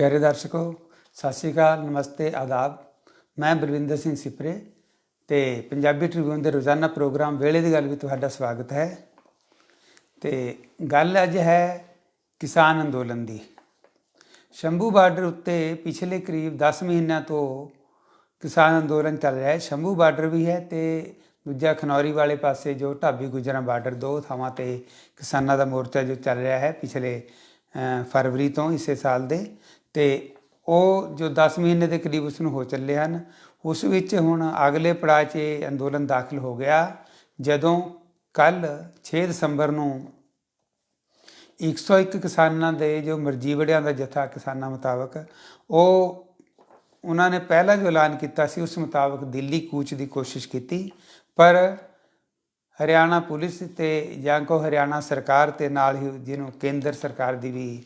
ਪਿਆਰੇ ਦਰਸ਼ਕੋ, ਸਤਿ ਸ਼੍ਰੀ ਅਕਾਲ, ਨਮਸਤੇ, ਆਦਾਬ। ਮੈਂ ਬਲਵਿੰਦਰ ਸਿੰਘ ਸਿਪਰੇ ਤੇ ਪੰਜਾਬੀ ਟ੍ਰਿਬਿਊਨ ਦੇ ਰੋਜ਼ਾਨਾ ਪ੍ਰੋਗਰਾਮ ਵੇਲੇ ਦੀ ਗੱਲ ਵਿੱਚ ਤੁਹਾਡਾ ਸਵਾਗਤ ਹੈ। ਤੇ ਗੱਲ ਅੱਜ ਹੈ ਕਿਸਾਨ ਅੰਦੋਲਨ ਦੀ। ਸ਼ੰਭੂ ਬਾਰਡਰ ਉੱਤੇ ਪਿਛਲੇ ਕਰੀਬ 10 ਮਹੀਨਿਆਂ ਤੋਂ ਕਿਸਾਨ ਅੰਦੋਲਨ ਚੱਲ ਰਿਹਾ ਹੈ। ਸ਼ੰਭੂ ਬਾਰਡਰ ਵੀ ਹੈ ਤੇ ਦੂਜਾ ਖਨੌਰੀ ਵਾਲੇ ਪਾਸੇ ਜੋ ਢਾਬੀ ਗੁਜਰਾਂ ਬਾਰਡਰ ਦੋ ਥਾਵਾਂ ਤੇ ਕਿਸਾਨਾਂ ਦਾ ਮੋਰਚਾ ਜੋ ਚੱਲ ਰਿਹਾ ਹੈ ਪਿਛਲੇ ਫਰਵਰੀ ਤੋਂ ਇਸੇ ਸਾਲ ਦੇ। ਤੇ ਉਹ ਜੋ 10 ਮਹੀਨੇ ਦੇ ਕਰੀਬ ਉਸ ਨੂੰ ਹੋ ਚੱਲੇ ਹਨ, ਉਸ ਵਿੱਚ ਹੁਣ ਅਗਲੇ ਪੜਾਅ 'ਚ ਇਹ ਅੰਦੋਲਨ ਦਾਖਲ ਹੋ ਗਿਆ, ਜਦੋਂ ਕੱਲ 6 ਦਸੰਬਰ ਨੂੰ 101 ਕਿਸਾਨਾਂ ਦੇ ਜੋ ਮਰਜੀਵੜਿਆਂ ਦਾ ਜਥਾ ਕਿਸਾਨਾਂ ਮੁਤਾਬਕ, ਉਹ ਉਹਨਾਂ ਨੇ ਪਹਿਲਾਂ ਜੋ ਐਲਾਨ ਕੀਤਾ ਸੀ ਉਸ ਮੁਤਾਬਕ ਦਿੱਲੀ ਕੂਚ ਦੀ ਕੋਸ਼ਿਸ਼ ਕੀਤੀ, ਪਰ ਹਰਿਆਣਾ ਪੁਲਿਸ ਤੇ ਜਾਂ ਕੋ ਹਰਿਆਣਾ ਸਰਕਾਰ ਤੇ ਨਾਲ ਹੀ ਜਿਹਨੂੰ ਕੇਂਦਰ ਸਰਕਾਰ ਦੀ ਵੀ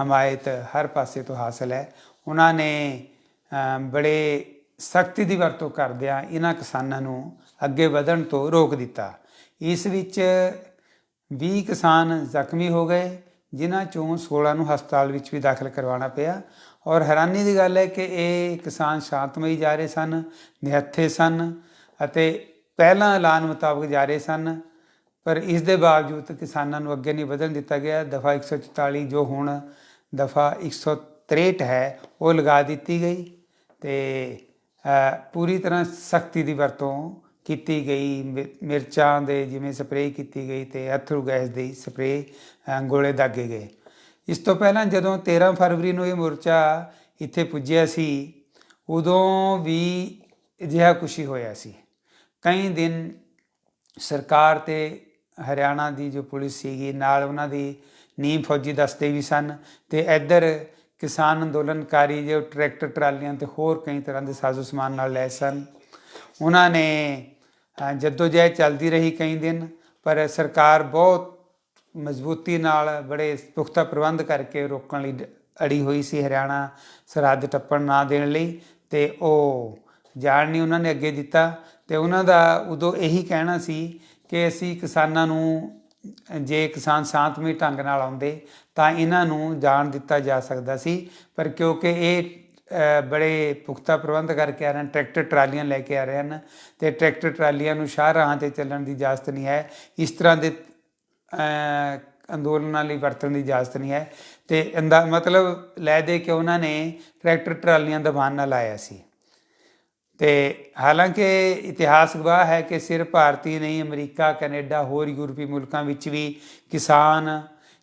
ਹਮਾਇਤ ਹਰ ਪਾਸੇ ਤੋਂ ਹਾਸਲ ਹੈ। ਉਹਨਾਂ ਨੇ ਬੜੇ ਸਖਤੀ ਦੀ ਵਰਤੋਂ ਕਰਦਿਆਂ ਇਹਨਾਂ ਕਿਸਾਨਾਂ ਨੂੰ ਅੱਗੇ ਵਧਣ ਤੋਂ ਰੋਕ ਦਿੱਤਾ। ਇਸ ਵਿੱਚ 20 ਕਿਸਾਨ ਜ਼ਖਮੀ ਹੋ ਗਏ, ਜਿਨ੍ਹਾਂ ਚੋਂ 16 ਨੂੰ ਹਸਪਤਾਲ ਵਿੱਚ ਵੀ ਦਾਖਲ ਕਰਵਾਉਣਾ ਪਿਆ। ਔਰ ਹੈਰਾਨੀ ਦੀ ਗੱਲ ਹੈ ਕਿ ਇਹ ਕਿਸਾਨ ਸ਼ਾਂਤਮਈ ਜਾ ਰਹੇ ਸਨ, ਨਿਹੱਥੇ ਸਨ ਅਤੇ ਪਹਿਲਾਂ ਐਲਾਨ ਮੁਤਾਬਕ ਜਾ ਰਹੇ ਸਨ। ਪਰ ਇਸ ਦੇ ਬਾਵਜੂਦ ਕਿਸਾਨਾਂ ਨੂੰ ਅੱਗੇ ਨਹੀਂ ਵਧਣ ਦਿੱਤਾ ਗਿਆ। ਦਫਾ 144 ਜੋ ਹੁਣ ਦਫਾ 163 ਹੈ, ਉਹ ਲਗਾ ਦਿੱਤੀ ਗਈ ਤੇ ਪੂਰੀ ਤਰ੍ਹਾਂ ਸਖਤੀ ਦੀ ਵਰਤੋਂ ਕੀਤੀ ਗਈ। ਮਿ- ਮਿਰਚਾਂ ਦੇ ਜਿਵੇਂ ਸਪਰੇਅ ਕੀਤੀ ਗਈ ਤੇ ਅਥਰੂ ਗੈਸ ਦੀ ਸਪਰੇਅ ਗੋਲੇ ਦਾਗੇ ਗਏ। ਇਸ ਤੋਂ ਪਹਿਲਾਂ ਜਦੋਂ 13 ਫਰਵਰੀ ਨੂੰ ਇਹ ਮੋਰਚਾ ਇੱਥੇ ਪੁੱਜਿਆ ਸੀ, ਉਦੋਂ ਵੀ ਅਜਿਹਾ ਕੁਛ ਹੋਇਆ ਸੀ। ਕਈ ਦਿਨ ਸਰਕਾਰ ਤੇ ਹਰਿਆਣਾ ਦੀ ਜੋ ਪੁਲਿਸ ਸੀਗੀ ਨਾਲ ਉਹਨਾਂ ਦੀ ਨੀਮ ਫੌਜੀ ਦਸਤੇ ਵੀ ਸਨ ਤੇ ਇੱਧਰ ਕਿਸਾਨ ਅੰਦੋਲਨਕਾਰੀ ਜੋ ਟਰੈਕਟਰ ਟਰਾਲੀਆਂ ਤੇ ਹੋਰ ਕਈ ਤਰ੍ਹਾਂ ਦੇ ਸਾਜ਼ੋ ਸਮਾਨ ਨਾਲ ਲੈ ਸਨ। ਉਹਨਾਂ ਨੇ ਅ, ਜਹਿਦ ਚੱਲਦੀ ਰਹੀ ਕਈ ਦਿਨ ਪਰ ਸਰਕਾਰ ਬਹੁਤ ਮਜ਼ਬੂਤੀ ਨਾਲ ਬੜੇ ਪੁਖਤਾ ਪ੍ਰਬੰਧ ਕਰਕੇ ਰੋਕਣ ਲਈ ਡ- ਅੜੀ ਹੋਈ ਸੀ ਹਰਿਆਣਾ ਸਰਹੱਦ ਟੱਪਣ ਨਾ ਦੇਣ ਲਈ ਤੇ ਉਹ ਜਾਣ ਨਹੀਂ ਉਹਨਾਂ ਨੇ ਅੱਗੇ ਦਿੱਤਾ ਤੇ ਉਹਨਾਂ ਦਾ ਉਦੋਂ ਇਹੀ ਕਹਿਣਾ ਸੀ ਕਿ ਅਸੀਂ ਕਿਸਾਨਾਂ ਨੂੰ, ਜੇ ਕਿਸਾਨ ਸ਼ਾਂਤਮਈ ਢੰਗ ਨਾਲ ਆਉਂਦੇ, ਤਾਂ ਇਹਨਾਂ ਨੂੰ ਜਾਣ ਦਿੱਤਾ ਜਾ ਸਕਦਾ ਸੀ। ਪਰ ਕਿਉਂਕਿ ਇਹ ਬੜੇ ਪੁਖਤਾ ਪ੍ਰਬੰਧ ਕਰਕੇ ਆ ਰਹੇ ਹਨ, ਟਰੈਕਟਰ ਟਰਾਲੀਆਂ ਲੈ ਕੇ ਆ ਰਹੇ ਹਨ ਤੇ ਟਰੈਕਟਰ ਟਰਾਲੀਆਂ ਨੂੰ ਸ਼ਾਹਰਾਹਾਂ ਤੇ ਚੱਲਣ ਦੀ ਇਜਾਜ਼ਤ ਨਹੀਂ ਹੈ। ਇਸ ਤਰ੍ਹਾਂ ਦੇ ਅੰਦੋਲਨਾਂ ਲਈ ਵਰਤਣ ਦੀ ਇਜਾਜ਼ਤ ਨਹੀਂ ਹੈ। ਤੇ ਅੰਦਾ, ਮਤਲਬ ਲੈ ਦੇ ਕੇ ਉਹਨਾਂ ਨੇ ਟਰੈਕਟਰ ਟਰਾਲੀਆਂ ਦਾ ਬਹਾਨਾ ਲਾਇਆ ਸੀ। ਤੇ ਹਾਲਾਂਕਿ ਇਤਿਹਾਸ ਗਵਾਹ ਹੈ ਕਿ ਸਿਰਫ ਭਾਰਤੀ ਨਹੀਂ, ਅਮਰੀਕਾ, ਕੈਨੇਡਾ, ਹੋਰ ਯੂਰਪੀ ਮੁਲਕਾਂ ਵਿੱਚ ਵੀ ਕਿਸਾਨ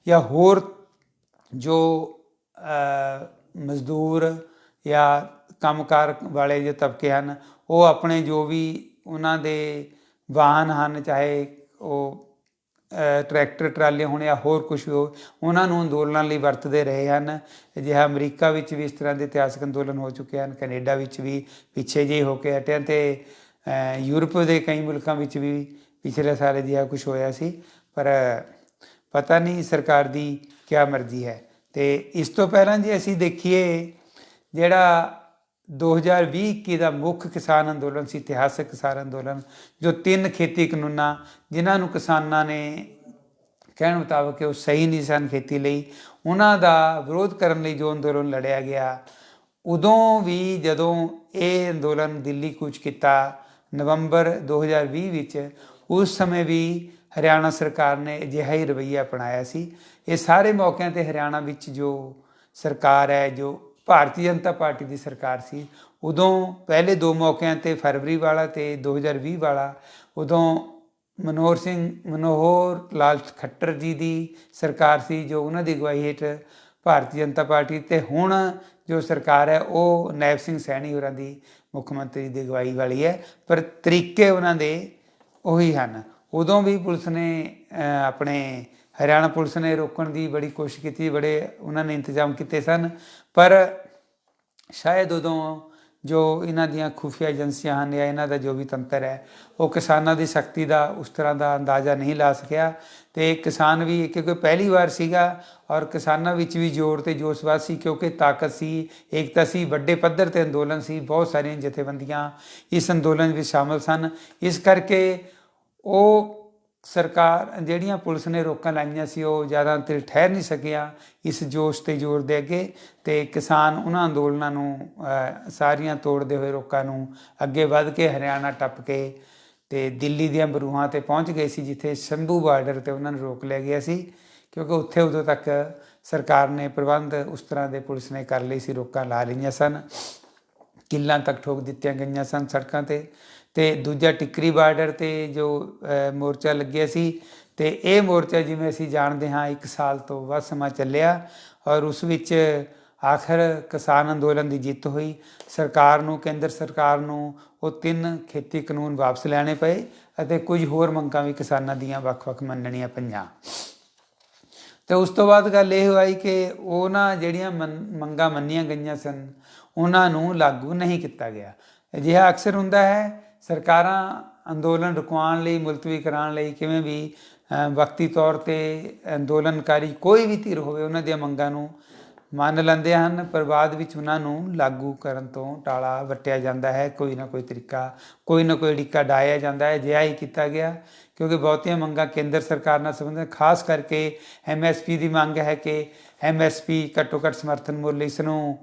ਜਾਂ ਹੋਰ ਜੋ ਮਜ਼ਦੂਰ ਜਾਂ ਕੰਮਕਾਰ ਵਾਲੇ ਜੋ ਤਬਕੇ ਹਨ, ਉਹ ਆਪਣੇ ਜੋ ਵੀ ਉਹਨਾਂ ਦੇ ਵਾਹਨ ਹਨ, ਚਾਹੇ ਉਹ ਟਰੈਕਟਰ ਟਰਾਲੇ ਹੋਣ ਜਾਂ ਹੋਰ ਕੁਝ ਹੋ, ਉਹਨਾਂ ਨੂੰ ਅੰਦੋਲਨਾਂ ਲਈ ਵਰਤਦੇ ਰਹੇ ਹਨ। ਅਜਿਹਾ ਅਮਰੀਕਾ ਵਿੱਚ ਵੀ ਇਸ ਤਰ੍ਹਾਂ ਦੇ ਇਤਿਹਾਸਕ ਅੰਦੋਲਨ ਹੋ ਚੁੱਕੇ ਹਨ, ਕੈਨੇਡਾ ਵਿੱਚ ਵੀ ਪਿੱਛੇ ਜਿਹੇ ਹੋ ਕੇ ਹਟਿਆ ਤੇ ਯੂਰਪ ਦੇ ਕਈ ਮੁਲਕਾਂ ਵਿੱਚ ਵੀ ਪਿਛਲੇ ਸਾਲ ਅਜਿਹਾ ਕੁਝ ਹੋਇਆ ਸੀ। ਪਰ ਪਤਾ ਨਹੀਂ ਸਰਕਾਰ ਦੀ ਕੀ ਮਰਜ਼ੀ ਹੈ। ਤੇ ਇਸ ਤੋਂ ਪਹਿਲਾਂ ਜੇ ਅਸੀਂ ਦੇਖੀਏ, ਜਿਹੜਾ 2020-21 ਦਾ ਮੁੱਖ ਕਿਸਾਨ ਅੰਦੋਲਨ ਸੀ, ਇਤਿਹਾਸਕ ਕਿਸਾਨ ਅੰਦੋਲਨ, ਜੋ ਤਿੰਨ ਖੇਤੀ ਕਾਨੂੰਨਾਂ, ਜਿਨ੍ਹਾਂ ਨੂੰ ਕਿਸਾਨਾਂ ਨੇ ਕਹਿਣ ਮੁਤਾਬਕ ਉਹ ਸਹੀ ਨਹੀਂ ਸਨ ਖੇਤੀ ਲਈ, ਉਹਨਾਂ ਦਾ ਵਿਰੋਧ ਕਰਨ ਲਈ ਜੋ ਅੰਦੋਲਨ ਲੜਿਆ ਗਿਆ, ਉਦੋਂ ਵੀ ਜਦੋਂ ਇਹ ਅੰਦੋਲਨ ਦਿੱਲੀ ਕੂਚ ਕੀਤਾ, ਨਵੰਬਰ 2020 ਵਿੱਚ, ਉਸ ਸਮੇਂ ਵੀ ਹਰਿਆਣਾ ਸਰਕਾਰ ਨੇ ਅਜਿਹਾ ਹੀ ਰਵੱਈਆ ਅਪਣਾਇਆ ਸੀ। ਇਹ ਸਾਰੇ ਮੌਕਿਆਂ ਤੇ ਹਰਿਆਣਾ ਵਿੱਚ ਜੋ ਸਰਕਾਰ ਹੈ, ਜੋ ਭਾਰਤੀ ਜਨਤਾ ਪਾਰਟੀ ਦੀ ਸਰਕਾਰ ਸੀ। ਉਦੋਂ ਪਹਿਲੇ ਦੋ ਮੌਕਿਆਂ ਤੇ ਫਰਵਰੀ ਵਾਲਾ ਤੇ 2020 ਵਾਲਾ, ਉਦੋਂ ਮਨੋਹਰ ਸਿੰਘ, ਮਨੋਹਰ ਲਾਲ ਖੱਟਰ ਜੀ ਦੀ ਸਰਕਾਰ ਸੀ, ਜੋ ਉਹਨਾਂ ਦੀ ਅਗਵਾਈ ਹੇਠ ਭਾਰਤੀ ਜਨਤਾ ਪਾਰਟੀ ਤੇ ਹੁਣ ਜੋ ਸਰਕਾਰ ਹੈ, ਉਹ ਨੈਬ ਸਿੰਘ ਸੈਣੀ ਹੋਰਾਂ ਦੀ ਮੁੱਖ ਮੰਤਰੀ ਦੀ ਅਗਵਾਈ ਵਾਲੀ ਹੈ। ਪਰ ਤਰੀਕੇ ਉਹਨਾਂ ਦੇ ਉਹੀ ਹਨ। ਉਦੋਂ ਵੀ ਪੁਲਿਸ ਨੇ ਆਪਣੇ ਹਰਿਆਣਾ ਪੁਲਿਸ ਨੇ ਰੋਕਣ ਦੀ ਬੜੀ ਕੋਸ਼ਿਸ਼ ਕੀਤੀ, ਬੜੇ ਉਹਨਾਂ ਨੇ ਇੰਤਜ਼ਾਮ ਕੀਤੇ ਸਨ। ਪਰ ਸ਼ਾਇਦ ਉਦੋਂ ਜੋ ਇਹਨਾਂ ਦੀਆਂ ਖੁਫੀਆ ਏਜੰਸੀਆਂ ਹਨ ਜਾਂ ਇਹਨਾਂ ਦਾ ਜੋ ਵੀ ਤੰਤਰ ਹੈ, ਉਹ ਕਿਸਾਨਾਂ ਦੀ ਸ਼ਕਤੀ ਦਾ ਉਸ ਤਰ੍ਹਾਂ ਦਾ ਅੰਦਾਜ਼ਾ ਨਹੀਂ ਲਾ ਸਕਿਆ ਤੇ ਕਿਸਾਨ ਵੀ ਕਿਉਂਕਿ ਪਹਿਲੀ ਵਾਰ ਸੀਗਾ ਔਰ ਕਿਸਾਨਾਂ ਵਿੱਚ ਵੀ ਜ਼ੋਰ ਤੇ ਜੋਸ਼ਵਾਦ ਸੀ ਕਿਉਂਕਿ ਤਾਕਤ ਸੀ, ਏਕਤਾ ਸੀ, ਵੱਡੇ ਪੱਧਰ ਤੇ ਅੰਦੋਲਨ ਸੀ, ਬਹੁਤ ਸਾਰੀਆਂ ਜਥੇਬੰਦੀਆਂ ਇਸ ਅੰਦੋਲਨ ਵਿੱਚ ਸ਼ਾਮਲ ਸਨ। ਇਸ ਕਰਕੇ ਉਹ ਸਰਕਾਰ ਜਿਹੜੀਆਂ ਪੁਲਿਸ ਨੇ ਰੋਕਾਂ ਲਾਈਆਂ ਸੀ, ਉਹ ਜ਼ਿਆਦਾ ਤੇ ਠਹਿਰ ਨਹੀਂ ਸਕਿਆ ਇਸ ਜੋਸ਼ ਤੇ ਜ਼ੋਰ ਦੇ ਅੱਗੇ ਤੇ ਕਿਸਾਨ ਉਹਨਾਂ ਅੰਦੋਲਨਾਂ ਨੂੰ ਸਾਰੀਆਂ ਤੋੜਦੇ ਹੋਏ ਰੋਕਾਂ ਨੂੰ ਅੱਗੇ ਵੱਧ ਕੇ ਹਰਿਆਣਾ ਟੱਪ ਕੇ ਤੇ ਦਿੱਲੀ ਦੀਆਂ ਬਰੂਹਾਂ ਤੇ ਪਹੁੰਚ ਗਏ ਸੀ, ਜਿੱਥੇ ਸ਼ੰਭੂ ਬਾਰਡਰ ਤੇ ਉਹਨਾਂ ਨੂੰ ਰੋਕ ਲਿਆ ਗਿਆ ਸੀ, ਕਿਉਂਕਿ ਉੱਥੇ ਉਦੋਂ ਤੱਕ ਸਰਕਾਰ ਨੇ ਪ੍ਰਬੰਧ ਉਸ ਤਰ੍ਹਾਂ ਦੇ ਪੁਲਿਸ ਨੇ ਕਰ ਲਈ ਸੀ, ਰੋਕਾਂ ਲਾ ਲਈਆਂ ਸਨ। ਕਿੱਲਾਂ ਤੱਕ ਠੋਕ ਦਿੱਤੀਆਂ ਗਈਆਂ ਸਨ ਸੜਕਾਂ ਤੇ। ਤੇ ਦੂਜਾ ਟਿੱਕਰੀ ਬਾਰਡਰ ਤੇ ਜੋ ਮੋਰਚਾ ਲੱਗਿਆ ਸੀ ਤੇ ਇਹ ਮੋਰਚਾ ਜਿਵੇਂ ਅਸੀਂ ਜਾਣਦੇ ਹਾਂ 1 ਸਾਲ ਤੋਂ ਵੱਧ ਸਮਾਂ ਚੱਲਿਆ ਔਰ ਉਸ ਵਿੱਚ ਆਖਰ ਕਿਸਾਨ ਅੰਦੋਲਨ ਦੀ ਜਿੱਤ ਹੋਈ। ਸਰਕਾਰ ਨੂੰ, ਕੇਂਦਰ ਸਰਕਾਰ ਨੂੰ ਉਹ ਤਿੰਨ ਖੇਤੀ ਕਾਨੂੰਨ ਵਾਪਸ ਲੈਣੇ ਪਏ ਅਤੇ ਕੁਝ ਹੋਰ ਮੰਗਾਂ ਵੀ ਕਿਸਾਨਾਂ ਦੀਆਂ ਵੱਖ-ਵੱਖ ਮੰਨਣੀਆਂ ਪਈਆਂ। ਤੇ ਉਸ ਤੋਂ ਬਾਅਦ ਗੱਲ ਇਹ ਹੋਈ ਕਿ ਉਹਨਾਂ ਜਿਹੜੀਆਂ ਮੰਨ- ਮੰਗਾਂ ਮੰਨੀਆਂ ਗਈਆਂ ਸਨ, ਉਹਨਾਂ ਨੂੰ ਲਾਗੂ ਨਹੀਂ ਕੀਤਾ ਗਿਆ। ਅਜਿਹਾ ਅਕਸਰ ਹੁੰਦਾ ਹੈ ਸਰਕਾਰਾਂ ਅੰਦੋਲਨ ਰੁਕਵਾਉਣ ਲਈ, ਮੁਲਤਵੀ ਕਰਾਉਣ ਲਈ, ਕਿਵੇਂ ਵੀ ਵਕਤੀ ਤੌਰ ਤੇ ਅੰਦੋਲਨਕਾਰੀ ਕੋਈ ਵੀ ਧਿਰ ਹੋਵੇ, ਉਹਨਾਂ ਦੀਆਂ ਮੰਗਾਂ ਨੂੰ ਮੰਨ ਲੈਂਦੇ ਹਨ, ਪਰ ਬਾਅਦ ਵਿੱਚ ਉਹਨਾਂ ਨੂੰ ਲਾਗੂ ਕਰਨ ਤੋਂ ਟਾਲਾ ਵਟਿਆ ਜਾਂਦਾ ਹੈ। ਕੋਈ ਨਾ ਕੋਈ ਤਰੀਕਾ, ਕੋਈ ਨਾ ਕੋਈ ਅੜਿੱਕਾ ਡਾਇਆ ਜਾਂਦਾ ਹੈ ਜਿਹਾ ਹੀ ਕੀਤਾ ਗਿਆ, ਕਿਉਂਕਿ ਬਹੁਤੀਆਂ ਮੰਗਾਂ ਕੇਂਦਰ ਸਰਕਾਰ ਨਾਲ ਸੰਬੰਧਿਤ, ਖਾਸ ਕਰਕੇ ਐਮਐਸਪੀ ਦੀ ਮੰਗ ਹੈ ਕਿ ਐਮਐਸਪੀ ਘੱਟੋ ਘੱਟ ਸਮਰਥਨ ਮੁੱਲ ਇਸ ਨੂੰ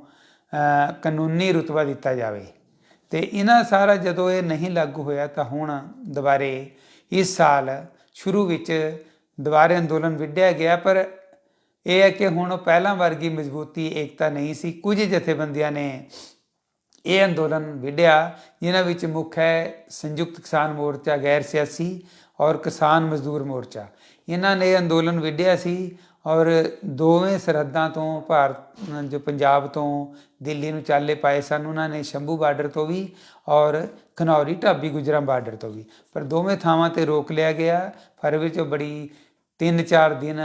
ਕਾਨੂੰਨੀ ਰੁਤਬਾ ਦਿੱਤਾ ਜਾਵੇ। ਤੇ ਇਹਨਾਂ ਸਾਰਾ ਜਦੋਂ ਇਹ ਨਹੀਂ ਲਾਗੂ ਹੋਇਆ ਤਾਂ ਹੁਣ ਦੁਬਾਰੇ ਇਸ ਸਾਲ ਸ਼ੁਰੂ ਵਿੱਚ ਦੁਬਾਰੇ ਅੰਦੋਲਨ ਵਿੱਢਿਆ ਗਿਆ, ਪਰ ਇਹ ਹੈ ਕਿ ਹੁਣ ਪਹਿਲਾਂ ਵਰਗੀ ਮਜ਼ਬੂਤੀ, ਏਕਤਾ ਨਹੀਂ ਸੀ। ਕੁਝ ਜਥੇਬੰਦੀਆਂ ਨੇ ਇਹ ਅੰਦੋਲਨ ਵਿੱਢਿਆ, ਜਿਨ੍ਹਾਂ ਵਿੱਚ ਮੁੱਖ ਹੈ ਸੰਯੁਕਤ ਕਿਸਾਨ ਮੋਰਚਾ, ਗੈਰ ਸਿਆਸੀ ਔਰ ਕਿਸਾਨ ਮਜ਼ਦੂਰ ਮੋਰਚਾ। ਇਹਨਾਂ ਨੇ ਅੰਦੋਲਨ ਵਿੱਢਿਆ ਸੀ ਔਰ ਦੋਵੇਂ ਸਰਹੱਦਾਂ ਤੋਂ ਭਾਰਤ ਜੋ ਪੰਜਾਬ ਤੋਂ ਦਿੱਲੀ ਨੂੰ ਚਾਲੇ ਪਾਏ ਸਨ, ਉਹਨਾਂ ਨੇ ਸ਼ੰਭੂ ਬਾਰਡਰ ਤੋਂ ਵੀ ਔਰ ਖਨੌਰੀ ਢਾਬੀ ਗੁਜਰਾਂ ਬਾਰਡਰ ਤੋਂ ਵੀ। ਪਰ ਦੋਵੇਂ ਥਾਵਾਂ ਤੇ ਰੋਕ ਲਿਆ ਗਿਆ। ਫਰਵਰੀ ਚ ਬੜੀ 3-4 ਦਿਨ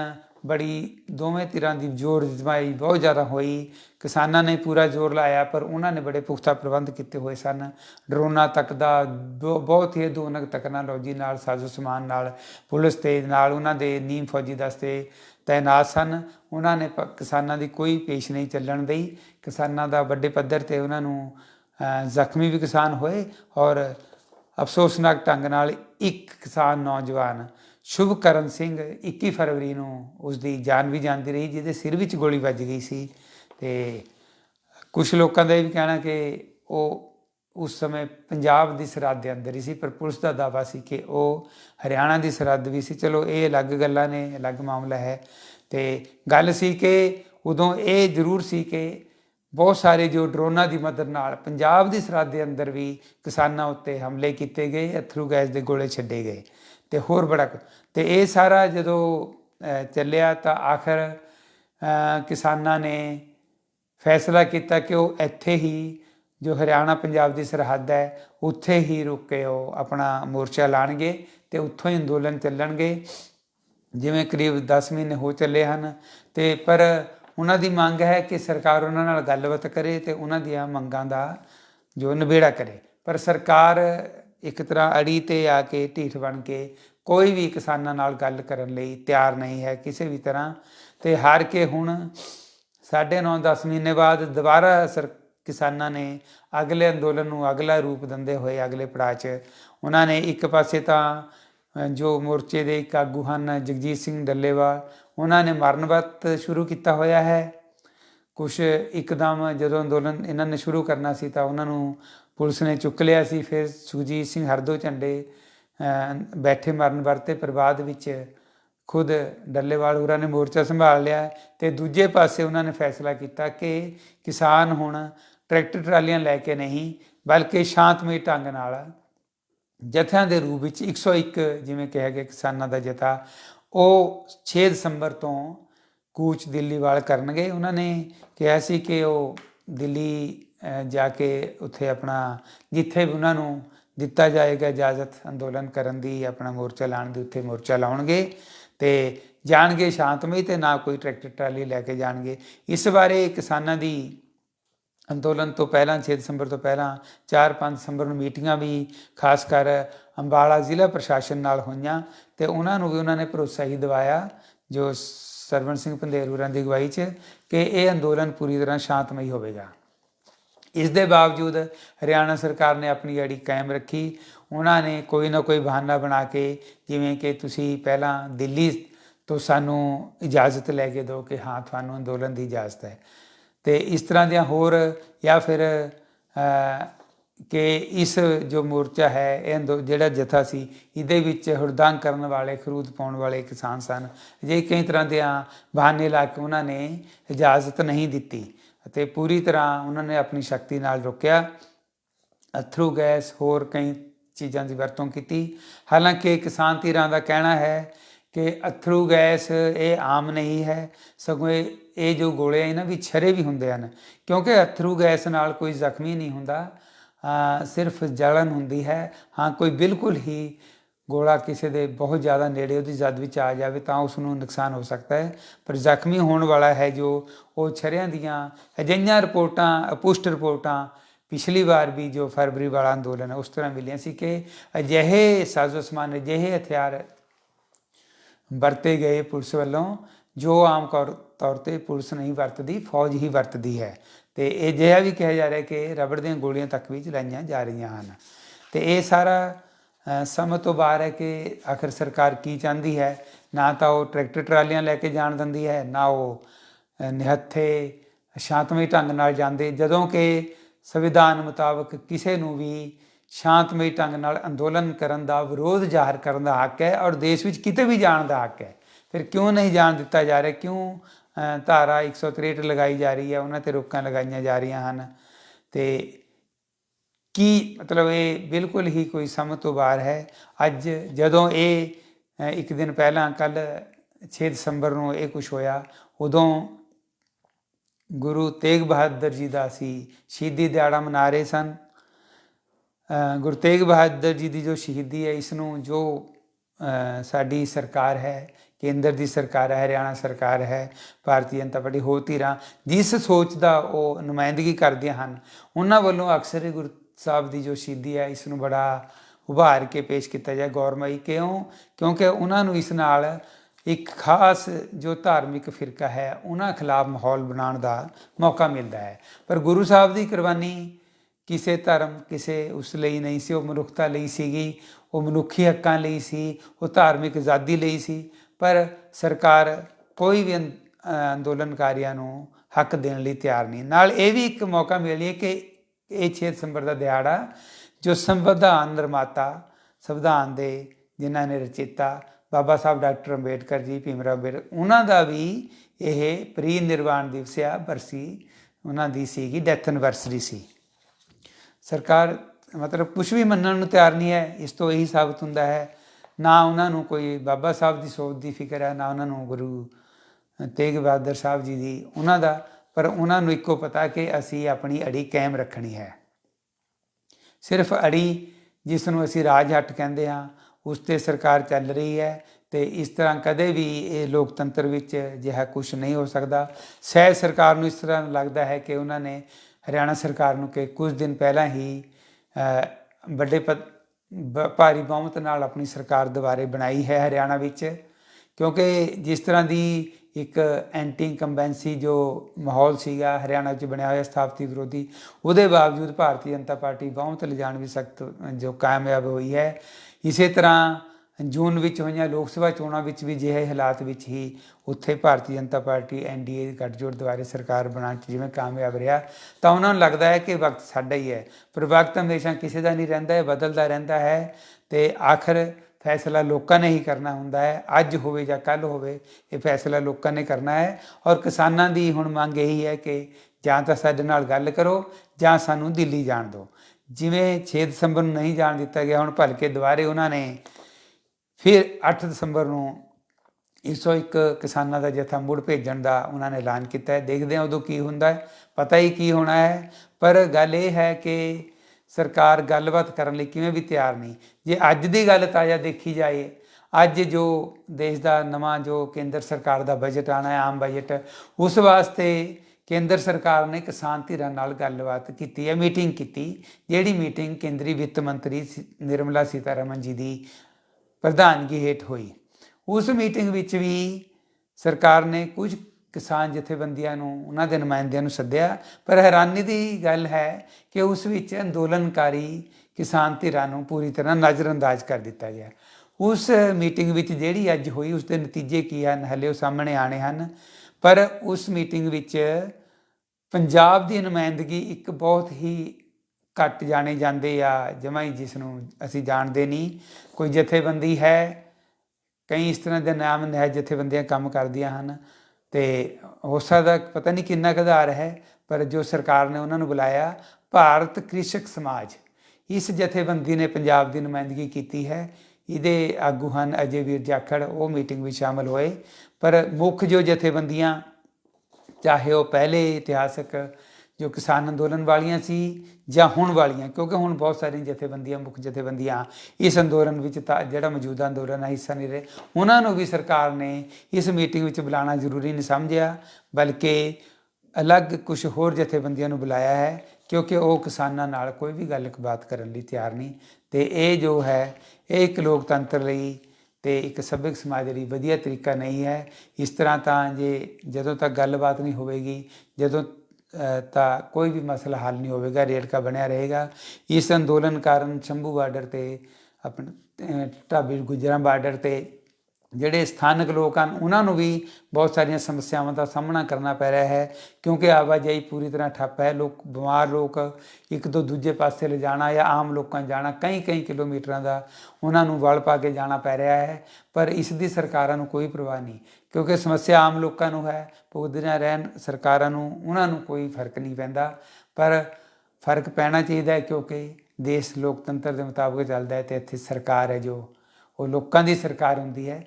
ਬੜੀ ਦੋਵੇਂ ਧਿਰਾਂ ਦੀ ਜ਼ੋਰ ਜਮਾਈ ਬਹੁਤ ਜ਼ਿਆਦਾ ਹੋਈ। ਕਿਸਾਨਾਂ ਨੇ ਪੂਰਾ ਜ਼ੋਰ ਲਾਇਆ, ਪਰ ਉਹਨਾਂ ਨੇ ਬੜੇ ਪੁਖਤਾ ਪ੍ਰਬੰਧ ਕੀਤੇ ਹੋਏ ਸਨ। ਡਰੋਨਾਂ ਤੱਕ ਦਾ ਬਹੁ- ਬਹੁਤ ਹੀ ਆਧੁਨਿਕ ਤਕਨਾਲੋਜੀ ਨਾਲ ਸਾਜ਼ੋ ਸਮਾਨ ਨਾਲ, ਪੁਲਿਸ ਤੇ ਨਾਲ ਉਹਨਾਂ ਦੇ ਨੀਮ ਫੌਜੀ ਦਸਤੇ ਤਾਇਨਾਤ ਸਨ। ਉਹਨਾਂ ਨੇ ਪ- ਕਿਸਾਨਾਂ ਦੀ ਕੋਈ ਪੇਸ਼ ਨਹੀਂ ਚੱਲਣ ਦਈ। ਕਿਸਾਨਾਂ ਦਾ ਵੱਡੇ ਪੱਧਰ ਤੇ ਉਹਨਾਂ ਨੂੰ ਜ਼ਖਮੀ ਵੀ ਕਿਸਾਨ ਹੋਏ ਔਰ ਅਫਸੋਸਨਾਕ ਢੰਗ ਨਾਲ ਇੱਕ ਕਿਸਾਨ ਨੌਜਵਾਨ ਸ਼ੁਭਕਰਨ ਸਿੰਘ 21 ਫਰਵਰੀ ਨੂੰ ਉਸ ਦੀ ਜਾਨ ਵੀ ਜਾਂਦੀ ਰਹੀ, ਜਿਹਦੇ ਸਿਰ ਵਿੱਚ ਗੋਲੀ ਵੱਜ ਗਈ ਸੀ। ਤੇ ਕੁਝ ਲੋਕਾਂ ਦਾ ਇਹ ਵੀ ਕਹਿਣਾ ਕਿ ਉਹ ਉਸ ਸਮੇਂ ਪੰਜਾਬ ਦੀ ਸਰਹੱਦ ਦੇ ਅੰਦਰ ਹੀ ਸੀ, ਪਰ ਪੁਲਿਸ ਦਾ ਦਾਵਾ ਸੀ ਕਿ ਉਹ ਹਰਿਆਣਾ ਦੀ ਸਰਹੱਦ ਵੀ ਸੀ। ਚਲੋ, ਇਹ ਅਲੱਗ ਗੱਲਾਂ ਨੇ, ਅਲੱਗ ਮਾਮਲਾ ਹੈ। ਤੇ ਗੱਲ ਸੀ ਕਿ ਉਦੋਂ ਇਹ ਜ਼ਰੂਰ ਸੀ ਕਿ ਬਹੁਤ ਸਾਰੇ ਜੋ ਡਰੋਨਾਂ ਦੀ ਮਦਦ ਨਾਲ ਪੰਜਾਬ ਦੀ ਸਰਹੱਦ ਦੇ ਅੰਦਰ ਵੀ ਕਿਸਾਨਾਂ ਉੱਤੇ ਹਮਲੇ ਕੀਤੇ ਗਏ, ਅਥਰੂ ਗੈਸ ਦੇ ਗੋਲੇ ਛੱਡੇ ਗਏ। ਤੇ ਹੋਰ ਬੜਾ ਕੁ- ਤੇ ਇਹ ਸਾਰਾ ਜਦੋਂ ਚੱਲਿਆ ਤਾਂ ਆਖਰ ਕਿਸਾਨਾਂ ਨੇ ਫੈਸਲਾ ਕੀਤਾ ਕਿ ਉਹ ਇੱਥੇ ਹੀ ਜੋ ਹਰਿਆਣਾ ਪੰਜਾਬ ਦੀ ਸਰਹੱਦ ਹੈ, ਉੱਥੇ ਹੀ ਰੁਕ ਕੇ ਉਹ ਆਪਣਾ ਮੋਰਚਾ ਲਾਣਗੇ ਤੇ ਉੱਥੋਂ ਹੀ ਅੰਦੋਲਨ ਚੱਲਣਗੇ। ਜਿਵੇਂ ਕਰੀਬ 10 ਮਹੀਨੇ ਹੋ ਚੱਲੇ ਹਨ। ਤੇ ਪਰ ਉਹਨਾਂ ਦੀ ਮੰਗ ਹੈ ਕਿ ਸਰਕਾਰ ਉਹਨਾਂ ਨਾਲ ਗੱਲਬਾਤ ਕਰੇ ਤੇ ਉਹਨਾਂ ਦੀਆਂ ਮੰਗਾਂ ਦਾ ਜੋ ਨਿਬੇੜਾ ਕਰੇ। ਪਰ ਸਰਕਾਰ ਇੱਕ ਤਰ੍ਹਾਂ ਅੜੀ ਤੇ ਆ ਕੇ ਢੀਠ ਬਣ ਕੇ ਕੋਈ ਵੀ ਕਿਸਾਨਾਂ ਨਾਲ ਗੱਲ ਕਰਨ ਲਈ ਤਿਆਰ ਨਹੀਂ ਹੈ ਕਿਸੇ ਵੀ ਤਰ੍ਹਾਂ। ਤੇ ਹਾਰ ਕੇ ਹੁਣ ਸਾਢੇ ਨੌ 10 ਮਹੀਨੇ ਬਾਅਦ ਦੁਬਾਰਾ ਸਰ ਕਿਸਾਨਾਂ ਨੇ ਅਗਲੇ ਅੰਦੋਲਨ ਨੂੰ ਅਗਲਾ ਰੂਪ ਦਿੰਦੇ ਹੋਏ ਅਗਲੇ ਪੜਾਅ 'ਚ ਉਹਨਾਂ ਨੇ ਇੱਕ ਪਾਸੇ ਤਾਂ ਜੋ ਮੋਰਚੇ ਦੇ ਇੱਕ ਆਗੂ ਹਨ ਜਗਜੀਤ ਸਿੰਘ ਡੱਲੇਵਾਲ, ਉਹਨਾਂ ਨੇ ਮਰਨ ਵਰਤ ਸ਼ੁਰੂ ਕੀਤਾ ਹੋਇਆ ਹੈ। ਕੁਛ ਇੱਕਦਮ ਜਦੋਂ ਅੰਦੋਲਨ ਇਹਨਾਂ ਨੇ ਸ਼ੁਰੂ ਕਰਨਾ ਸੀ ਤਾਂ ਉਹਨਾਂ ਨੂੰ ਪੁਲਿਸ ਨੇ ਚੁੱਕ ਲਿਆ ਸੀ, ਫਿਰ ਸੁਜੀਤ ਸਿੰਘ ਹਰਦੋ ਝੰਡੇ ਬੈਠੇ ਮਰਨ ਵਰਤੇ ਪਰ ਬਾਅਦ ਵਿੱਚ ਖੁਦ ਡੱਲੇਵਾਲ ਹੋਰਾਂ ਨੇ ਮੋਰਚਾ ਸੰਭਾਲ ਲਿਆ ਹੈ ਤੇ ਦੂਜੇ ਪਾਸੇ ਉਹਨਾਂ ਨੇ ਫੈਸਲਾ ਕੀਤਾ ਕਿ ਕਿਸਾਨ ਹੁਣ ਟਰੈਕਟਰ ਟਰਾਲੀਆਂ ਲੈ ਕੇ ਨਹੀਂ, ਬਲਕਿ ਸ਼ਾਂਤਮਈ ਢੰਗ ਨਾਲ ਜਥਿਆਂ ਦੇ ਰੂਪ ਵਿੱਚ 101 ਜਿਵੇਂ ਕਿਹਾ ਗਿਆ ਕਿਸਾਨਾਂ ਦਾ ਜਥਾ, ਉਹ 6 ਦਸੰਬਰ ਤੋਂ ਕੂਚ ਦਿੱਲੀ ਵਾਲ ਕਰਨਗੇ। ਉਹਨਾਂ ਨੇ ਕਿਹਾ ਸੀ ਕਿ ਉਹ ਦਿੱਲੀ ਜਾ ਕੇ ਉੱਥੇ ਆਪਣਾ, ਜਿੱਥੇ ਵੀ ਉਹਨਾਂ ਨੂੰ ਦਿੱਤਾ ਜਾਏਗਾ ਇਜਾਜ਼ਤ ਅੰਦੋਲਨ ਕਰਨ ਦੀ, ਆਪਣਾ ਮੋਰਚਾ ਲਾਉਣ ਦੀ, ਉੱਥੇ ਮੋਰਚਾ ਲਾਉਣਗੇ ਤੇ ਜਾਣਗੇ ਸ਼ਾਂਤਮਈ ਤੇ ਨਾ ਕੋਈ ਟਰੈਕਟਰ ਟਰਾਲੀ ਲੈ ਕੇ ਜਾਣਗੇ। ਇਸ ਬਾਰੇ ਕਿਸਾਨਾਂ ਦੀ ਅੰਦੋਲਨ ਤੋਂ ਪਹਿਲਾਂ 6 ਦਸੰਬਰ ਤੋਂ ਪਹਿਲਾਂ 4-5 ਦਸੰਬਰ ਨੂੰ ਮੀਟਿੰਗਾਂ ਵੀ ਖਾਸ ਕਰ ਅੰਬਾਲਾ ਜ਼ਿਲ੍ਹਾ ਪ੍ਰਸ਼ਾਸਨ ਨਾਲ ਹੋਈਆਂ ਤੇ ਉਹਨਾਂ ਨੂੰ ਵੀ ਉਹਨਾਂ ਨੇ ਭਰੋਸਾ ਹੀ ਦਿਵਾਇਆ, ਜੋ ਸਰਵਣ ਸਿੰਘ ਪੰਧੇਰ ਹੋਰਾਂ ਦੀ ਅਗਵਾਈ 'ਚ, ਕਿ ਇਹ ਅੰਦੋਲਨ ਪੂਰੀ ਤਰ੍ਹਾਂ ਸ਼ਾਂਤਮਈ ਹੋਵੇਗਾ। ਇਸ ਦੇ ਬਾਵਜੂਦ ਹਰਿਆਣਾ ਸਰਕਾਰ ਨੇ ਆਪਣੀ ਅੜੀ ਕਾਇਮ ਰੱਖੀ, ਉਹਨਾਂ ਨੇ ਕੋਈ ਨਾ ਕੋਈ ਬਹਾਨਾ ਬਣਾ ਕੇ, ਜਿਵੇਂ ਕਿ ਤੁਸੀਂ ਪਹਿਲਾਂ ਦਿੱਲੀ ਤੋਂ ਸਾਨੂੰ ਇਜਾਜ਼ਤ ਲੈ ਕੇ ਦਿਓ ਕਿ ਹਾਂ, ਤੁਹਾਨੂੰ ਅੰਦੋਲਨ ਦੀ ਇਜਾਜ਼ਤ ਹੈ। ਤੇ ਇਸ ਤਰ੍ਹਾਂ ਦੀਆਂ ਹੋਰ ਜਾਂ ਫਿਰ ਕਿ ਇਸ ਜੋ ਮੋਰਚਾ ਹੈ, ਇਹ ਅੰਦੋ- ਜਿਹੜਾ ਜਥਾ ਸੀ, ਇਹਦੇ ਵਿੱਚ ਹੁਰਦੰਗ ਕਰਨ ਵਾਲੇ, ਖਰੂਦ ਪਾਉਣ ਵਾਲੇ ਕਿਸਾਨ ਸਨ। ਜੇ ਕਈ ਤਰ੍ਹਾਂ ਦੇ ਬਹਾਨੇ ਲਾ ਕੇ ਉਹਨਾਂ ਨੇ ਇਜਾਜ਼ਤ ਨਹੀਂ ਦਿੱਤੀ। ਅਤੇ ਪੂਰੀ ਤਰ੍ਹਾਂ ਉਹਨਾਂ ਨੇ ਆਪਣੀ ਸ਼ਕਤੀ ਨਾਲ ਰੋਕਿਆ। ਅਥਰੂ ਗੈਸ ਹੋਰ ਕਈ ਚੀਜ਼ਾਂ ਦੀ ਵਰਤੋਂ ਕੀਤੀ। ਹਾਲਾਂਕਿ ਕਿਸਾਨ ਧਿਰਾਂ ਦਾ ਕਹਿਣਾ ਹੈ ਕਿ ਅਥਰੂ ਗੈਸ ਇਹ ਆਮ ਨਹੀਂ ਹੈ। ਸਗੋਂ ਇਹ ਇਹ ਜੋ ਗੋਲੇ ਆ, ਇਹਨਾਂ ਵਿੱਚ ਛਰੇ ਵੀ ਹੁੰਦੇ ਹਨ। ਕਿਉਂਕਿ ਅਥਰੂ ਗੈਸ ਨਾਲ ਕੋਈ ਜ਼ਖਮੀ ਨਹੀਂ ਹੁੰਦਾ। ਸਿਰਫ ਜਲਨ ਹੁੰਦੀ ਹੈ। ਹਾਂ, ਕੋਈ ਬਿਲਕੁਲ ਹੀ ਗੋਲਾ ਕਿਸੇ ਦੇ ਬਹੁਤ ਜ਼ਿਆਦਾ ਨੇੜੇ ਉਹਦੀ ਜ਼ਦ ਵਿੱਚ ਆ ਜਾਵੇ ਤਾਂ ਉਸ ਨੂੰ ਨੁਕਸਾਨ ਹੋ ਸਕਦਾ ਹੈ। ਪਰ ਜ਼ਖਮੀ ਹੋਣ ਵਾਲਾ ਹੈ ਜੋ ਉਹ ਛਰਿਆਂ ਦੀਆਂ ਅਜਿਹੀਆਂ ਰਿਪੋਰਟਾਂ, ਅਪੁਸ਼ਟ ਰਿਪੋਰਟਾਂ ਪਿਛਲੀ ਵਾਰ ਵੀ ਜੋ ਫਰਵਰੀ ਵਾਲਾ ਅੰਦੋਲਨ ਉਸ ਤਰ੍ਹਾਂ ਮਿਲੀਆਂ ਸੀ ਕਿ ਅਜਿਹੇ ਸਾਜ਼ੋ ਸਮਾਨ ਅਜਿਹੇ ਹਥਿਆਰ ਵਰਤੇ ਗਏ ਪੁਲਿਸ ਵੱਲੋਂ, ਜੋ ਆਮ ਕੌਰ- ਤੌਰ ਤੇ ਪੁਲਿਸ ਨਹੀਂ ਵਰਤਦੀ, ਫੌਜ ਹੀ ਵਰਤਦੀ ਹੈ। ਤੇ ਇਹ ਜਿਹਾ ਵੀ ਕਿਹਾ ਜਾ ਰਿਹਾ ਕਿ ਰਬੜ ਦੀਆਂ ਗੋਲੀਆਂ ਤੱਕ ਵੀ ਚਲਾਈਆਂ ਜਾ ਰਹੀਆਂ ਹਨ। ਤੇ ਇਹ ਸਾਰਾ ਸਮਝ ਤੋਂ ਬਾਹਰ ਹੈ ਕਿ ਆਖਰ ਸਰਕਾਰ ਕੀ ਚਾਹੁੰਦੀ ਹੈ। ਨਾ ਤਾਂ ਉਹ ਟਰੈਕਟਰ ਟਰਾਲੀਆਂ ਲੈ ਕੇ ਜਾਣ ਦਿੰਦੀ ਹੈ ਨਾ ਉਹ ਨਿਹੱਥੇ ਸ਼ਾਂਤਮਈ ਢੰਗ ਨਾਲ ਜਾਂਦੇ। ਜਦੋਂ ਕਿ ਸੰਵਿਧਾਨ ਮੁਤਾਬਕ ਕਿਸੇ ਨੂੰ ਵੀ ਸ਼ਾਂਤਮਈ ਢੰਗ ਨਾਲ ਅੰਦੋਲਨ ਕਰਨ ਦਾ ਵਿਰੋਧ ਜ਼ਾਹਰ ਕਰਨ ਦਾ ਹੱਕ ਹੈ ਔਰ ਦੇਸ਼ ਵਿੱਚ ਕਿਤੇ ਵੀ ਜਾਣ ਦਾ ਹੱਕ ਹੈ। ਫਿਰ ਕਿਉਂ ਨਹੀਂ ਜਾਣ ਦਿੱਤਾ ਜਾ ਰਿਹਾ? ਕਿਉਂ ਅ, ਧਾਰਾ 163 ਲਗਾਈ ਜਾ ਰਹੀ ਹੈ ਉਹਨਾਂ ਤੇ ਰੋਕਾਂ ਲਗਾਈਆਂ ਜਾ ਰਹੀਆਂ ਹਨ। ਤੇ ਕੀ ਮਤਲਬ ਇਹ ਬਿਲਕੁਲ ਹੀ ਕੋਈ ਸਮਝ ਤੋਂ ਬਾਹਰ ਹੈ? ਅੱਜ ਜਦੋਂ ਇਹ ਇੱਕ ਦਿਨ ਪਹਿਲਾਂ ਕੱਲ 6 ਦਸੰਬਰ ਨੂੰ ਇਹ ਕੁਝ ਹੋਇਆ, ਉਦੋਂ ਗੁਰੂ ਤੇਗ ਬਹਾਦਰ ਜੀ ਦਾ ਸੀ, ਸ਼ਹੀਦੀ ਦਿਹਾੜਾ ਮਨਾ ਰਹੇ ਸਨ। ਗੁਰੂ ਤੇਗ ਬਹਾਦਰ ਜੀ ਦੀ ਜੋ ਸ਼ਹੀਦੀ ਹੈ, ਇਸ ਨੂੰ ਜੋ ਸਾਡੀ ਸਰਕਾਰ ਹੈ, ਕੇਂਦਰ ਦੀ ਸਰਕਾਰ ਹੈ, ਹਰਿਆਣਾ ਸਰਕਾਰ ਹੈ, ਭਾਰਤੀ ਜਨਤਾ ਪਾਰਟੀ ਹੋਰ ਧਿਰਾਂ, ਜਿਸ ਸੋਚ ਦਾ ਉਹ ਨੁਮਾਇੰਦਗੀ ਕਰਦੀਆਂ ਹਨ, ਉਹਨਾਂ ਵੱਲੋਂ ਅਕਸਰ ਹੀ ਗੁਰੂ ਸਾਹਿਬ ਦੀ ਜੋ ਸ਼ਹੀਦੀ ਹੈ, ਇਸ ਨੂੰ ਬੜਾ ਉਭਾਰ ਕੇ ਪੇਸ਼ ਕੀਤਾ ਜਾਏ। ਗੌਰਮਈ ਕਿਉਂ? ਕਿਉਂਕਿ ਉਹਨਾਂ ਨੂੰ ਇਸ ਨਾਲ ਇੱਕ ਖਾਸ ਜੋ ਧਾਰਮਿਕ ਫਿਰਕਾ ਹੈ, ਉਹਨਾਂ ਖਿਲਾਫ ਮਾਹੌਲ ਬਣਾਉਣ ਦਾ ਮੌਕਾ ਮਿਲਦਾ ਹੈ। ਪਰ ਗੁਰੂ ਸਾਹਿਬ ਦੀ ਕੁਰਬਾਨੀ ਕਿਸੇ ਧਰਮ, ਕਿਸੇ ਉਸ ਲਈ ਨਹੀਂ ਸੀ, ਉਹ ਮਨੁੱਖਤਾ ਲਈ ਸੀਗੀ, ਉਹ ਮਨੁੱਖੀ ਹੱਕਾਂ ਲਈ ਸੀ, ਉਹ ਧਾਰਮਿਕ ਆਜ਼ਾਦੀ ਲਈ ਸੀ। ਪਰ ਸਰਕਾਰ ਕੋਈ ਵੀ ਅੰਦ- ਅੰਦੋਲਨਕਾਰੀਆਂ ਨੂੰ ਹੱਕ ਦੇਣ ਲਈ ਤਿਆਰ ਨਹੀਂ। ਨਾਲ ਇਹ ਵੀ ਇੱਕ ਮੌਕਾ ਮਿਲ ਕਿ ਇਹ 6 ਦਸੰਬਰ ਦਾ ਦਿਹਾੜਾ ਜੋ ਸੰਵਿਧਾਨ ਨਿਰਮਾਤਾ, ਸੰਵਿਧਾਨ ਦੇ ਜਿਨ੍ਹਾਂ ਨੇ ਰਚਿਤਾ, ਬਾਬਾ ਸਾਹਿਬ ਡਾਕਟਰ ਅੰਬੇਡਕਰ ਜੀ ਭੀਮਰਾਓ ਅੰਬੇਡਕਰ, ਉਹਨਾਂ ਦਾ ਵੀ ਇਹ ਪ੍ਰੀ ਨਿਰਵਾਣ ਦਿਵਸ ਆ, ਬਰਸੀ ਉਹਨਾਂ ਦੀ ਸੀਗੀ, ਡੈਥ ਐਨਵਰਸਰੀ ਸੀ। ਸਰਕਾਰ ਮਤਲਬ ਕੁਝ ਵੀ ਮੰਨਣ ਨੂੰ ਤਿਆਰ ਨਹੀਂ ਹੈ, ਇਸ ਤੋਂ ਇਹੀ ਸਾਬਤ ਹੁੰਦਾ ਹੈ, ਨਾ ਉਹਨਾਂ ਨੂੰ ਕੋਈ ਬਾਬਾ ਸਾਹਿਬ ਦੀ ਸੋਚ ਦੀ ਫਿਕਰ ਹੈ, ਨਾ ਉਹਨਾਂ ਨੂੰ ਗੁਰੂ ਤੇਗ ਬਹਾਦਰ ਸਾਹਿਬ ਜੀ ਦੀ, ਉਹਨਾਂ ਦਾ ਪਰ ਉਹਨਾਂ ਨੂੰ ਇੱਕੋ ਪਤਾ ਕਿ ਅਸੀਂ ਆਪਣੀ ਅੜੀ ਕਾਇਮ ਰੱਖਣੀ ਹੈ। ਸਿਰਫ ਅੜੀ ਜਿਸ ਨੂੰ ਅਸੀਂ ਰਾਜ ਹੱਟ ਕਹਿੰਦੇ ਹਾਂ, ਉਸ ਤੇ ਸਰਕਾਰ ਚੱਲ ਰਹੀ ਹੈ ਤੇ ਇਸ ਤਰ੍ਹਾਂ ਕਦੇ ਵੀ ਇਹ ਲੋਕਤੰਤਰ ਵਿੱਚ ਅਜਿਹਾ ਕੁਝ ਨਹੀਂ ਹੋ ਸਕਦਾ। ਸਹਿ ਸਰਕਾਰ ਨੂੰ ਇਸ ਤਰ੍ਹਾਂ ਲੱਗਦਾ ਹੈ ਕਿ ਉਹਨਾਂ ਨੇ ਹਰਿਆਣਾ ਸਰਕਾਰ ਨੂੰ ਕਿ ਕੁਝ ਦਿਨ ਪਹਿਲਾਂ ਹੀ ਵੱਡੇ ਪਦ- ਬ- ਭਾਰੀ ਬਹੁਮਤ ਨਾਲ ਆਪਣੀ ਸਰਕਾਰ ਦੁਬਾਰੇ ਬਣਾਈ ਹੈ ਹਰਿਆਣਾ ਵਿੱਚ। ਕਿਉਂਕਿ ਜਿਸ ਤਰ੍ਹਾਂ ਦੀ ਇੱਕ ਐਂਟੀ ਇਨਕੰਬੈਂਸੀ ਜੋ ਮਾਹੌਲ ਸੀਗਾ, ਹਰਿਆਣਾ ਵਿੱਚ ਬਣਿਆ ਹੋਇਆ ਸਥਾਪਤੀ ਵਿਰੋਧੀ, ਉਹਦੇ ਬਾਵਜੂਦ ਭਾਰਤੀ ਜਨਤਾ ਪਾਰਟੀ ਬਹੁਮਤ ਲਿਜਾਣ ਵੀ ਸਖਤ ਜੋ ਕਾਮਯਾਬ ਹੋਈ ਹੈ। ਇਸੇ ਤਰ੍ਹਾਂ ਜੂਨ ਵਿੱਚ ਹੋਈਆਂ ਲੋਕ ਸਭਾ ਚੋਣਾਂ ਵਿੱਚ ਵੀ ਜਿਹੇ ਹਾਲਾਤ ਵਿੱਚ ਹੀ ਉੱਥੇ ਭਾਰਤੀ ਜਨਤਾ ਪਾਰਟੀ ਐਨਡੀਏ ਗੱਠਜੋੜ ਦੁਆਰੇ ਸਰਕਾਰ ਬਣਾਉਣ 'ਚ ਜਿਵੇਂ ਕਾਮਯਾਬ ਰਿਹਾ, ਤਾਂ ਉਹਨਾਂ ਨੂੰ ਲੱਗਦਾ ਹੈ ਕਿ ਵਕਤ ਸਾਡਾ ਹੀ ਹੈ। ਪਰ ਵਕਤ ਹਮੇਸ਼ਾ ਕਿਸੇ ਦਾ ਨਹੀਂ ਰਹਿੰਦਾ ਹੈ ਬਦਲਦਾ ਰਹਿੰਦਾ ਹੈ ਤੇ ਆਖਰ ਫੈਸਲਾ ਲੋਕਾਂ ਨੇ ਹੀ ਕਰਨਾ ਹੁੰਦਾ ਹੈ, ਅੱਜ ਹੋਵੇ ਜਾਂ ਕੱਲ ਹੋਵੇ, ਇਹ ਫੈਸਲਾ ਲੋਕਾਂ ਨੇ ਕਰਨਾ ਹੈ। ਔਰ ਕਿਸਾਨਾਂ ਦੀ ਹੁਣ ਮੰਗ ਇਹੀ ਹੈ ਕਿ ਜਾਂ ਤਾਂ ਸਾਡੇ ਨਾਲ ਗੱਲ ਕਰੋ ਜਾਂ ਸਾਨੂੰ ਦਿੱਲੀ ਜਾਣ ਦਿਓ। ਜਿਵੇਂ 6 ਦਸੰਬਰ ਨੂੰ ਨਹੀਂ ਜਾਣ ਦਿੱਤਾ ਗਿਆ, ਹੁਣ ਭਲਕੇ ਦੁਬਾਰੇ ਉਹਨਾਂ ਨੇ ਫਿਰ 8 ਦਸੰਬਰ ਨੂੰ 101 ਕਿਸਾਨਾਂ ਦਾ ਜਥਾ ਮੁੜ ਭੇਜਣ ਦਾ ਉਹਨਾਂ ਨੇ ਐਲਾਨ ਕੀਤਾ ਹੈ। ਦੇਖਦੇ ਹਾਂ ਉਦੋਂ ਕੀ ਹੁੰਦਾ ਹੈ, ਪਤਾ ਹੀ ਕੀ ਹੋਣਾ ਹੈ। ਪਰ ਗੱਲ ਇਹ ਹੈ ਕਿ ਸਰਕਾਰ ਗੱਲਬਾਤ ਕਰਨ ਲਈ ਕਿਵੇਂ ਵੀ ਤਿਆਰ ਨਹੀਂ। ਜੇ ਅੱਜ ਦੀ ਗੱਲ ਤਾਜ਼ਾ ਦੇਖੀ ਜਾਏ, ਅੱਜ ਜੋ ਦੇਸ਼ ਦਾ ਨਵਾਂ ਜੋ ਕੇਂਦਰ ਸਰਕਾਰ ਦਾ ਬਜਟ ਆਣਾ ਹੈ, ਆਮ ਬਜਟ, ਉਸ ਵਾਸਤੇ ਕੇਂਦਰ ਸਰਕਾਰ ਨੇ ਕਿਸਾਨ ਧਿਰਾਂ ਨਾਲ ਗੱਲਬਾਤ ਕੀਤੀ ਹੈ, ਮੀਟਿੰਗ ਕੀਤੀ। ਜਿਹੜੀ ਮੀਟਿੰਗ ਕੇਂਦਰੀ ਵਿੱਤ ਮੰਤਰੀ ਸੀ- ਨਿਰਮਲਾ ਸੀਤਾਰਮਨ ਜੀ ਦੀ ਪ੍ਰਧਾਨਗੀ ਹੇਠ ਹੋਈ। ਉਸ ਮੀਟਿੰਗ ਵਿੱਚ ਵੀ ਸਰਕਾਰ ਨੇ ਕੁਝ ਕਿਸਾਨ ਜਥੇਬੰਦੀਆਂ ਨੂੰ, ਉਹਨਾਂ ਦੇ ਨੁਮਾਇੰਦਿਆਂ ਨੂੰ ਸੱਦਿਆ। ਪਰ ਹੈਰਾਨੀ ਦੀ ਗੱਲ ਹੈ ਕਿ ਉਸ ਵਿੱਚ ਅੰਦੋਲਨਕਾਰੀ ਕਿਸਾਨ ਧਿਰਾਂ ਨੂੰ ਪੂਰੀ ਤਰ੍ਹਾਂ ਨਜ਼ਰਅੰਦਾਜ਼ ਕਰ ਦਿੱਤਾ ਗਿਆ। ਉਸ ਮੀਟਿੰਗ ਵਿੱਚ ਜਿਹੜੀ ਅੱਜ ਹੋਈ, ਉਸ ਦੇ ਨਤੀਜੇ ਕੀ ਹਨ? ਹਲੇ ਉਹ ਸਾਹਮਣੇ ਆਣੇ ਹਨ। ਪਰ ਉਸ ਮੀਟਿੰਗ ਵਿੱਚ ਪੰਜਾਬ ਦੀ ਨੁਮਾਇੰਦਗੀ ਇੱਕ ਬਹੁਤ ਹੀ ਘੱਟ ਜਾਣੇ ਜਾਂਦੇ ਆ, ਜਮਾਂ ਜਿਸ ਨੂੰ ਅਸੀਂ ਜਾਣਦੇ ਨਹੀਂ। ਕੋਈ ਜਥੇਬੰਦੀ ਹੈ, ਕਈ ਇਸ ਤਰ੍ਹਾਂ ਦੇ ਨਾਮ ਨਹਿ ਜਥੇਬੰਦੀਆਂ ਕੰਮ ਕਰਦੀਆਂ ਹਨ। ਤੇ ਹੋ ਸਕਦਾ ਪਤਾ ਨਹੀਂ ਕਿੰਨਾ ਕੁ ਆਧਾਰ ਹੈ, ਪਰ ਜੋ ਸਰਕਾਰ ਨੇ ਉਹਨਾਂ ਨੂੰ ਬੁਲਾਇਆ, ਭਾਰਤ ਕ੍ਰਿਸ਼ਕ ਸਮਾਜ ਇਸ ਜਥੇਬੰਦੀ ਨੇ ਪੰਜਾਬ ਦੀ ਨੁਮਾਇੰਦਗੀ ਕੀਤੀ ਹੈ। ਇਹਦੇ ਆਗੂ ਹਨ ਅਜੇ ਵੀਰ ਜਾਖੜ, ਉਹ ਮੀਟਿੰਗ ਵਿੱਚ ਸ਼ਾਮਲ ਹੋਏ। ਪਰ ਮੁੱਖ ਜੋ ਜਥੇਬੰਦੀਆਂ, ਚਾਹੇ ਉਹ ਪਹਿਲੇ ਇਤਿਹਾਸਕ ਜੋ ਕਿਸਾਨ ਅੰਦੋਲਨ ਵਾਲੀਆਂ ਸੀ ਜਾਂ ਹੁਣ ਵਾਲੀਆਂ, ਕਿਉਂਕਿ ਹੁਣ ਬਹੁਤ ਸਾਰੀਆਂ ਜਥੇਬੰਦੀਆਂ, ਮੁੱਖ ਜਥੇਬੰਦੀਆਂ ਇਸ ਅੰਦੋਲਨ ਵਿੱਚ ਤਾਂ ਜਿਹੜਾ ਮੌਜੂਦਾ ਅੰਦੋਲਨ ਹੈ ਹਿੱਸਾ ਨਹੀਂ ਰਹੇ। ਉਹਨਾਂ ਨੂੰ ਵੀ ਸਰਕਾਰ ਨੇ ਇਸ ਮੀਟਿੰਗ ਵਿੱਚ ਬੁਲਾਉਣਾ ਜ਼ਰੂਰੀ ਨਹੀਂ ਸਮਝਿਆ, ਬਲਕਿ ਅਲੱਗ ਕੁਝ ਹੋਰ ਜਥੇਬੰਦੀਆਂ ਨੂੰ ਬੁਲਾਇਆ ਹੈ, ਕਿਉਂਕਿ ਉਹ ਕਿਸਾਨਾਂ ਨਾਲ ਕੋਈ ਵੀ ਗੱਲਬਾਤ ਕਰਨ ਲਈ ਤਿਆਰ ਨਹੀਂ। ਤੇ ਇਹ ਜੋ ਹੈ, ਇਹ ਇੱਕ ਲੋਕਤੰਤਰ ਲਈ ਤੇ ਇੱਕ ਸੱਭਿਅਕ ਸਮਾਜ ਲਈ ਵਧੀਆ ਤਰੀਕਾ ਨਹੀਂ ਹੈ। ਇਸ ਤਰ੍ਹਾਂ ਤਾਂ ਜੇ ਜਦੋਂ ਤੱਕ ਗੱਲਬਾਤ ਨਹੀਂ ਹੋਵੇਗੀ, ਜਦੋਂ ਤਾਂ ਕੋਈ ਵੀ ਮਸਲਾ ਹੱਲ ਨਹੀਂ ਹੋਵੇਗਾ ਰੇੜਕਾ ਬਣਿਆ ਰਹੇਗਾ। ਇਸ ਅੰਦੋਲਨ ਕਾਰਨ ਸ਼ੰਭੂ ਬਾਰਡਰ ਤੇ ਆਪਣੇ ਅ, ਢਾਬੀ ਗੁਜਰਾਂ ਬਾਰਡਰ ਤੇ ਜਿਹੜੇ ਸਥਾਨਕ ਲੋਕ ਹਨ, ਉਹਨਾਂ ਨੂੰ ਵੀ ਬਹੁਤ ਸਾਰੀਆਂ ਸਮੱਸਿਆਵਾਂ ਦਾ ਸਾਹਮਣਾ ਕਰਨਾ ਪੈ ਰਿਹਾ ਹੈ, ਕਿਉਂਕਿ ਆਵਾਜਾਈ ਪੂਰੀ ਤਰ੍ਹਾਂ ਠੱਪ ਹੈ, ਲੋਕ ਬਿਮਾਰ ਲੋਕ ਇੱਕ ਤੋਂ ਦੂਜੇ ਪਾਸੇ ਲਿਜਾਣਾ ਜਾਂ ਆਮ ਲੋਕਾਂ ਜਾਣਾ ਕਈ ਕਈ ਕਿਲੋਮੀਟਰਾਂ ਦਾ ਉਹਨਾਂ ਨੂੰ ਵਲ ਪਾ ਕੇ ਜਾਣਾ ਪੈ ਰਿਹਾ ਹੈ, ਪਰ ਇਸ ਦੀ ਸਰਕਾਰਾਂ ਨੂੰ ਕੋਈ ਪਰਵਾਹ ਨਹੀਂ, ਕਿਉਂਕਿ ਸਮੱਸਿਆ ਆਮ ਲੋਕਾਂ ਨੂੰ ਹੈ, ਭੁਗਤਦੀਆਂ ਰਹਿਣ ਸਰਕਾਰਾਂ ਨੂੰ, ਉਹਨਾਂ ਨੂੰ ਕੋਈ ਫ਼ਰਕ ਨਹੀਂ ਪੈਂਦਾ, ਪਰ ਫ਼ਰਕ ਪੈਣਾ ਚਾਹੀਦਾ ਹੈ ਕਿਉਂਕਿ ਦੇਸ਼ ਲੋਕਤੰਤਰ ਦੇ ਮੁਤਾਬਕ ਚੱਲਦਾ ਹੈ ਤੇ ਇੱਥੇ ਸਰਕਾਰ ਹੈ ਜੋ, ਉਹ ਲੋਕਾਂ ਦੀ ਸਰਕਾਰ ਹੁੰਦੀ ਹੈ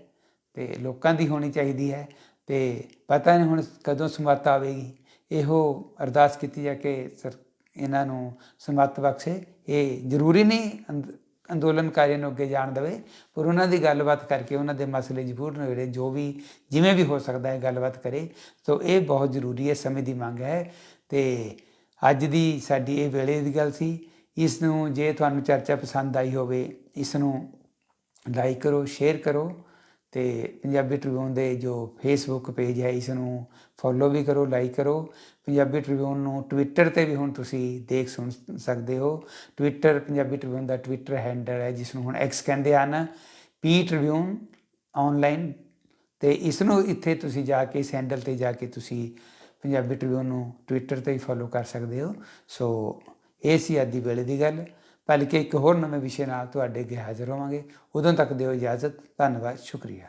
ਤੇ ਲੋਕਾਂ ਦੀ ਹੋਣੀ ਚਾਹੀਦੀ ਹੈ ਤੇ ਪਤਾ ਨਹੀਂ ਹੁਣ ਕਦੋਂ ਸਮੱਤ ਆਵੇਗੀ। ਇਹੋ ਅਰਦਾਸ ਕੀਤੀ ਜਾ ਕੇ ਸਰ ਇਹਨਾਂ ਨੂੰ ਸਮੱਤ ਬਖਸ਼ੇ। ਇਹ ਜ਼ਰੂਰੀ ਨਹੀਂ ਅੰਦ- ਅੰਦੋਲਨਕਾਰੀਆਂ ਨੂੰ ਅੱਗੇ ਜਾਣ ਦੇਵੇ, ਪਰ ਉਹਨਾਂ ਦੀ ਗੱਲਬਾਤ ਕਰਕੇ ਉਹਨਾਂ ਦੇ ਮਸਲੇ ਜ਼ਰੂਰ ਨੇੜੇ ਜੋ ਵੀ, ਜਿਵੇਂ ਵੀ ਹੋ ਸਕਦਾ ਹੈ ਗੱਲਬਾਤ ਕਰੇ। ਸੋ ਇਹ ਬਹੁਤ ਜ਼ਰੂਰੀ ਹੈ, ਸਮੇਂ ਦੀ ਮੰਗ ਹੈ। ਤੇ ਅੱਜ ਦੀ ਸਾਡੀ ਇਹ ਵੇਲੇ ਦੀ ਗੱਲ ਸੀ, ਇਸ ਨੂੰ ਜੇ ਤੁਹਾਨੂੰ ਚਰਚਾ ਪਸੰਦ ਆਈ ਹੋਵੇ, ਇਸ ਨੂੰ ਲਾਈਕ ਕਰੋ ਸ਼ੇਅਰ ਕਰੋ। ਤੇ ਪੰਜਾਬੀ ਟ੍ਰਿਬਿਊਨ ਦੇ ਜੋ ਫੇਸਬੁੱਕ ਪੇਜ ਹੈ, ਇਸ ਨੂੰ ਫੋਲੋ ਵੀ ਕਰੋ ਲਾਈਕ ਕਰੋ। ਪੰਜਾਬੀ ਟ੍ਰਿਬਿਊਨ ਨੂੰ ਟਵਿੱਟਰ ਤੇ ਵੀ ਹੁਣ ਤੁਸੀਂ ਦੇਖ ਸੁਣ ਸਕਦੇ ਹੋ। ਟਵਿੱਟਰ ਪੰਜਾਬੀ ਟ੍ਰਿਬਿਊਨ ਦਾ ਟਵਿੱਟਰ ਹੈਂਡਲ ਹੈ, ਜਿਸ ਨੂੰ ਹੁਣ ਐਕਸ ਕਹਿੰਦੇ ਹਨ। ਪੀ ਟ੍ਰਿਬਿਊਨ ਆਨਲਾਈਨ ਤੇ ਇਸ ਨੂੰ ਇੱਥੇ ਤੁਸੀਂ ਜਾ ਕੇ, ਇਸ ਹੈਂਡਲ ਤੇ ਜਾ ਕੇ ਤੁਸੀਂ ਪੰਜਾਬੀ ਟ੍ਰਿਬਿਊਨ ਨੂੰ ਟਵਿੱਟਰ ਤੇ ਹੀ ਫੋਲੋ ਕਰ ਸਕਦੇ ਹੋ। ਸੋ ਇਹ ਸੀ ਅੱਜ ਦੀ ਵੇਲੇ ਦੀ ਗੱਲ। ਬਲਕਿ ਇੱਕ ਹੋਰ ਨਵੇਂ ਵਿਸ਼ੇ ਨਾਲ ਤੁਹਾਡੇ ਅੱਗੇ ਹਾਜ਼ਰ ਹੋਵਾਂਗੇ। ਉਦੋਂ ਤੱਕ ਦਿਓ ਇਜਾਜ਼ਤ। ਧੰਨਵਾਦ। ਸ਼ੁਕਰੀਆ।